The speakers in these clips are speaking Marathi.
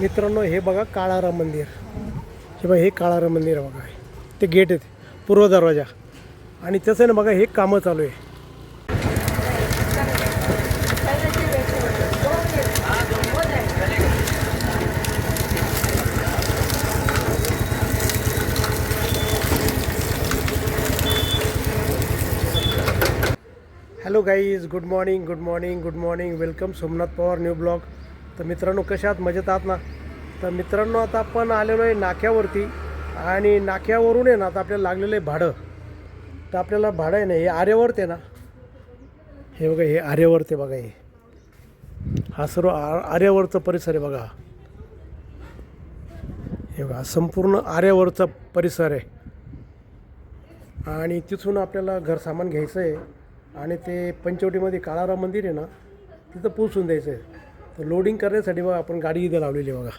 मित्रांनो हे बघा काळाराम मंदिर. हे बघा हे काळारा मंदिर बघा. ते गेट आहे पूर्व दरवाजा. आणि तसं आहे ना बघा हे कामं चालू आहे. Hello guys good morning good morning good morning welcome Somnath Pawar new blog तर मित्रांनो कशा मजेत आहात ना? तर मित्रांनो आता आपण आलेलो आहे नाक्यावरती आणि नाक्यावरून आहे ना आता आपल्याला लागलेलं आहे भाडं. तर आपल्याला भाडं आहे ना हे आर्यावर्त आहे ना. हे बघा हे आर्यावर्त आहे बघा हे. हा सर्व आ आर्यावरचा परिसर आहे बघा. हे बघा संपूर्ण आर्यावरचा परिसर आहे. आणि तिथून आपल्याला घर सामान घ्यायचं आहे. आणि ते पंचवटीमध्ये काळाराम मंदिर आहे ना तिथं पोचून द्यायचं आहे. तर लोडिंग करण्यासाठी बघा आपण गाडी इथं लावलेली आहे बघा.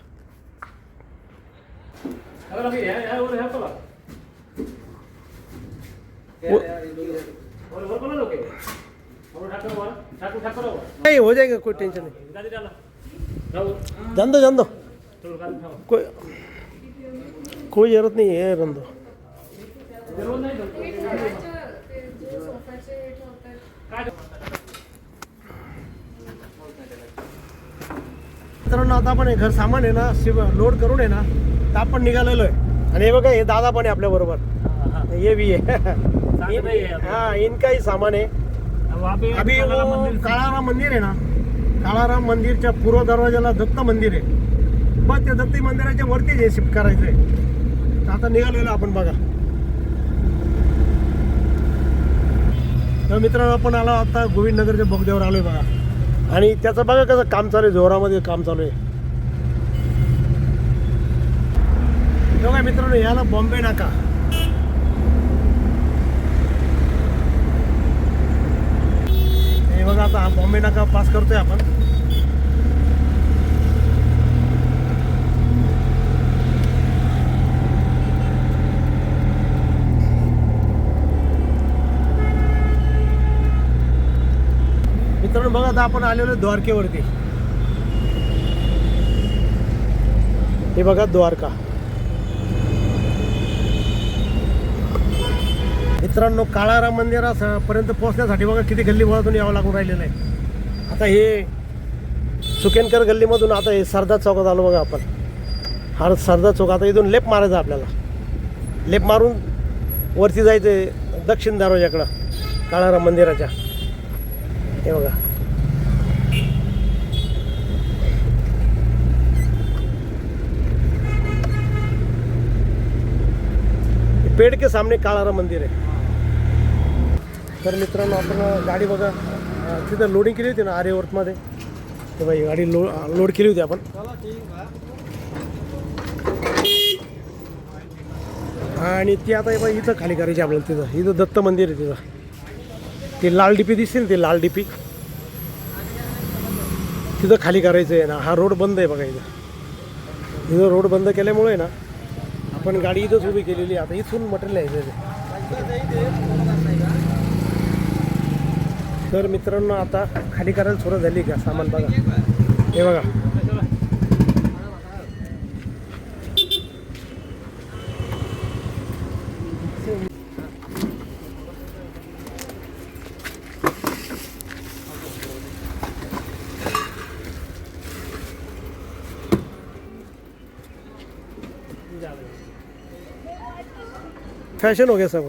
नहीं हो जाएगा कोई टेंशन नहीं. जान दो जान दो कोई कोई जरूरत नहीं है रन दो मित्रांनो आता आपण हे घर सामान आहे ना शिव लोड करून आहे ना तर आपण निघालेलो आहे. आणि हे बघा हे दादा पण आहे आपल्या बरोबर. है हाँ. इनका ही सामान है अभी काळाराम मंदिर आहे ना काळाराम मंदिरच्या पूर्व दरवाजाला दत्त मंदिर आहे. बस त्या दत्त मंदिराच्या वरतीच हे शिफ्ट करायचं आहे तर आता निघालेलो आपण बघा. तर मित्रांनो आपण आलो आता गोविंदनगरच्या बोगद्यावर आलोय बघा. आणि त्याचं बघा कसं काम चालू आहे जोरामध्ये काम चालू आहे. बघा मित्रांनो याला बॉम्बे नाका. हे बघा आता हा बॉम्बे नाका पास करतोय आपण मित्रांनो बघा आता आपण आलेलो आहे द्वारकेवरती. हे बघा द्वारका. मित्रांनो काळाराम मंदिरापर्यंत पोहोचण्यासाठी बघा किती गल्ली बोळातून यावं लागून राहिलेलं आहे. आता हे सुकेनकर गल्लीमधून आता हे सरदार चौकात आलो बघा आपण. हा सरदार चौक आता इथून लेप मारायचा आपल्याला. लेप मारून वरती जायचं आहे दक्षिण दरवाजाकडं काळाराम मंदिराच्या. हे बघा. पेड़ के सामने काळारा मंदिर आहे तर मित्रांनो आपण गाडी बघा. तिथं लोडिंग केली होती ना आर्यवर्तमध्ये ते बाई गाडी लो लोड केली होती आपण. आणि ती आता हे बाई इथं खाली करायची आपल्याला तिथं. इथं दत्त मंदिर आहे तिथं. ते लाल डिपी दिसते ना ते लाल डिपी. तिथं खाली करायचं आहे ना. हा रोड बंद आहे बघा इथं. इथं रोड बंद केल्यामुळे ना पण गाडी इथंच उभी केलेली आहे. आता इथून मटेरियल यायचं आहे. तर मित्रांनो आता खाली करायला सुरुवात झाली का? सामान बघा. हे बघा. फॅशन हो गया सब।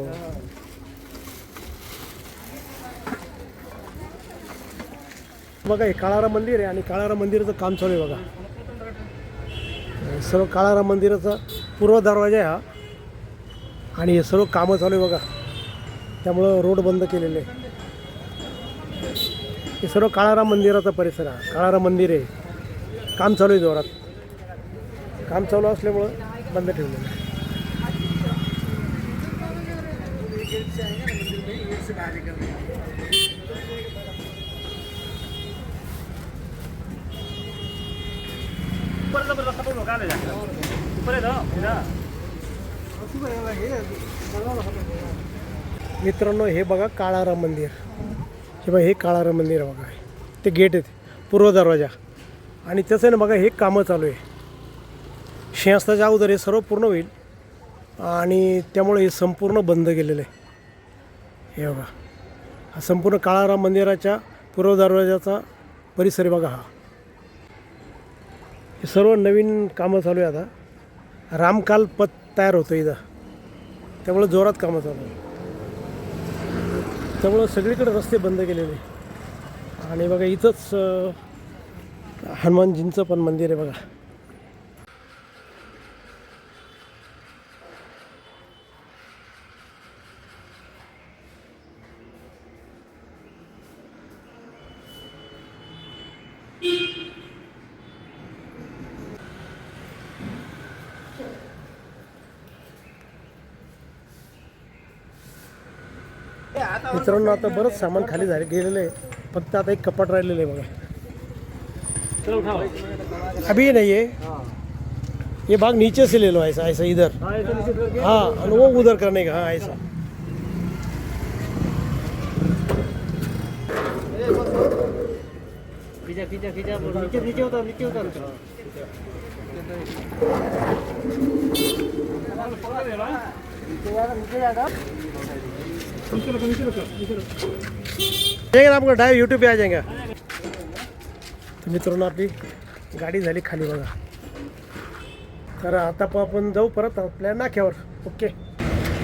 बघा हे काळाराम मंदिर आहे आणि काळाराम मंदिराचं काम चालू आहे बघा। हे सर्व काळाराम मंदिराचा पूर्व दरवाजा आहे हा। आणि हे सर्व कामं चालू आहे बघा। त्यामुळं रोड बंद केलेले आहे। हे सर्व काळाराम मंदिराचा परिसर आहे काळाराम मंदिर आहे। काम चालू आहे जोरात। काम चालू असल्यामुळं बंद ठेवलेलं आहे। मित्रांनो हे बघा काळाराम मंदिर. हे बघा हे काळाराम मंदिर आहे बघा. ते गेट आहे पूर्व दरवाजा. आणि तसं आहे ना बघा हे कामं चालू आहे. सिंहस्थाच्या अगोदर हे सर्व पूर्ण होईल. आणि त्यामुळे हे संपूर्ण बंद केलेलं आहे. हे बघा. हा संपूर्ण काळाराम मंदिराच्या पूर्व दरवाजाचा परिसर आहे बघा हा. हे सर्व नवीन कामं चालू आहे आता. रामकाल पथ तयार होतं इथं. त्यामुळं जोरात कामं चालू आहे त्यामुळं सगळीकडे रस्ते बंद केलेले आणि बघा इथंच हनुमानजींचं पण मंदिर आहे बघा. मित्रांनो, आता बरंच सामान खाली झाले, गेलेलं एक कपाट बघा. अभी नहीं है ये भाग नीचे से ले लो ऐसा ऐसा, इधर. हाँ वो उधर करने का? हाँ ऐसा. नीचे नीचे उतर उतर जाएंगे आपको डायरेक्ट यूट्यूब पे आ जाएगा। तर मित्रांनो आपली गाडी झाली खाली बघा. तर आता आपण जाऊ परत आपल्या नाक्यावर. ओके.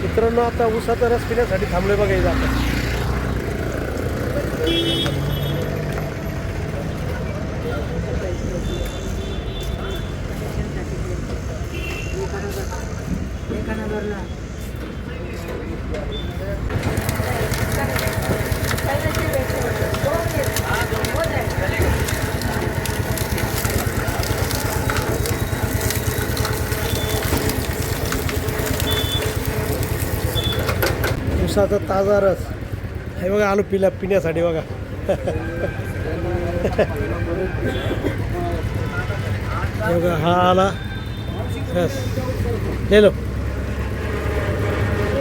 मित्रांनो आता उसाचा रस पिण्यासाठी थांबलोय बघा इथं आपण. उसाचा ताजा रस. हे बघा आलो पिला पिण्यासाठी बघा. हे बघा हा आला रस. ले लो.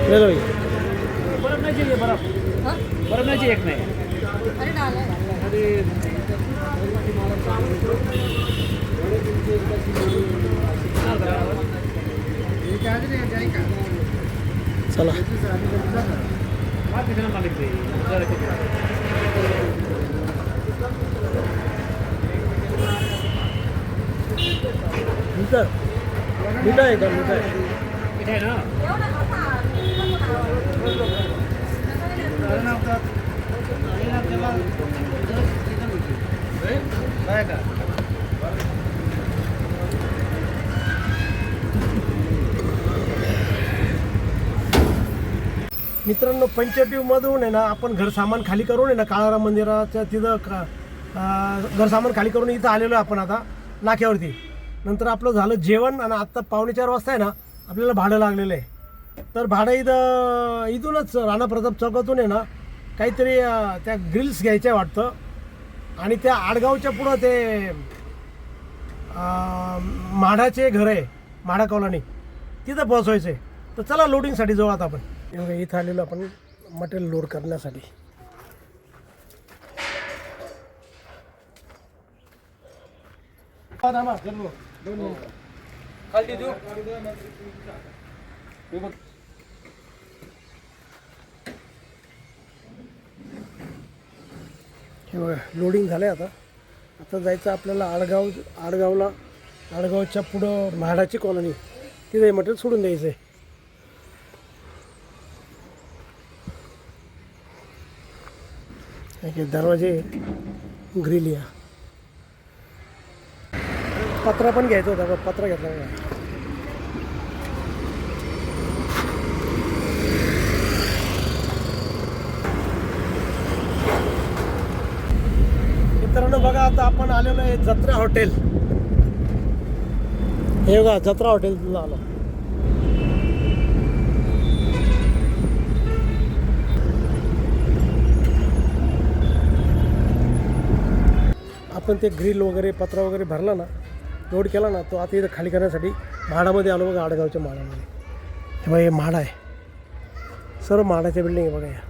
ले लो. ये. बर्फ नाही चाहिए बर्फ बर्फ नाही चाहिए एक नाही अरे डाला चला बात कितना मालिक दे जरा किती मीटर मीटर आहे का मीटर इथे आहे ना काय का मित्रांनो पंचटीमधून आहे ना आपण घर सामान खाली करून आहे ना काळाराम मंदिराच्या तिथं का घर सामान खाली करून इथं आलेलो आहे आपण आता नाक्यावरती. नंतर आपलं झालं जेवण आणि आत्ता पावणे चार वाजता आहे ना आपल्याला भाडं लागलेलं आहे. तर भाडं इथं इथूनच राणा प्रताप चौकातून आहे ना काहीतरी त्या ग्रिल्स घ्यायच्या वाटतं. आणि त्या आडगावच्या पुढं ते अं, म्हाडाचे घर आहे म्हाडा कॉलनी. तिथं पोहोचवायचं आहे. तर चला लोडिंगसाठी जाऊ आता आपण. बघा, इथं आलेलो आपण मटेरियल लोड करण्यासाठी. लोडिंग झालं आहे आता. आता जायचं आपल्याला आडगाव आडगावला आडगावच्या पुढं म्हाडाची कॉलनी तिथे मटेरियल सोडून द्यायचं आहे हे दरवाजे ग्रिल या. पत्रा पण घ्यायचं होता बघ, पत्रा घेतला बघा. मित्रांनो बघा आता आपण आलेलो आहे जत्रा हॉटेल. हे बघा जत्रा हॉटेल आलो. आपण ते ग्रिल वगैरे पत्रा वगैरे भरला ना लोड केला ना तो आता इथं खाली करण्यासाठी म्हाडामध्ये आलो बघा आडगावच्या म्हाडामध्ये. हे बघा हे म्हाड आहे. सर्व म्हाडाच्या बिल्डिंग आहे बघा या.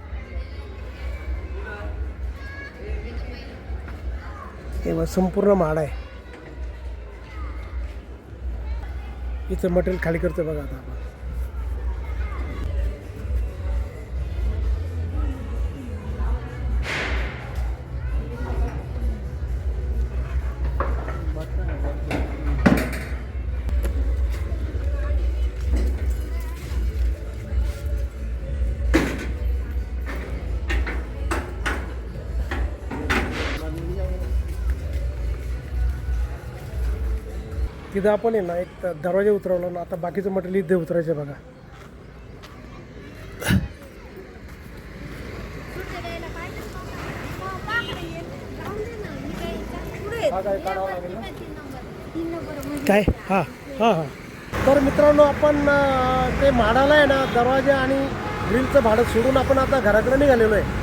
हे बघा संपूर्ण म्हाड आहे. इथं मटेरियल खाली करतो बघा आता आपण. तिथं आपण आहे ना एक दरवाजा उतरवला ना आता बाकीचं मटेरियल इथे उतरायचं बघा. काय? हां हां हां. तर मित्रांनो आपण ते म्हाडाला आहे ना दरवाजा आणि ग्रिलचं भाडं सोडून आपण आता घराकडे निघालेलो आहे.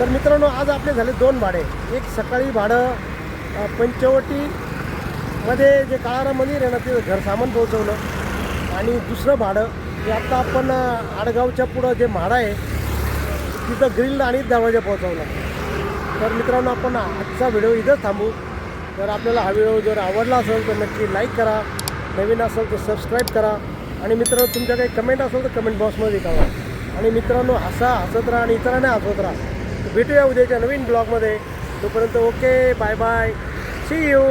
तर मित्रांनो आज आपले झाले दोन भाडे. एक सकाळी भाडं पंचवटी मध्ये जे काळाराम मंदिर आहे ना तिथं घर सामान पोहोचवलं. आणि दुसरं भाडं जे आत्ता आपण आडगावच्या पुढं जे म्हाडा आहे तिथं ग्रिल आणि दरवाजा पोहोचवला. तर मित्रांनो आपण आजचा व्हिडिओ इथंच थांबू. तर आपल्याला हा व्हिडिओ जर आवडला असेल तर नक्की लाईक करा. नवीन असेल तर सबस्क्राईब करा. आणि मित्रांनो तुमच्या काही कमेंट असेल तर कमेंट बॉक्समध्ये कळवा आणि मित्रांनो हसा हसत राहा आणि इतरांना हसवत राहा. भेटूया उद्याच्या नवीन ब्लॉगमध्ये तोपर्यंत okay bye bye see you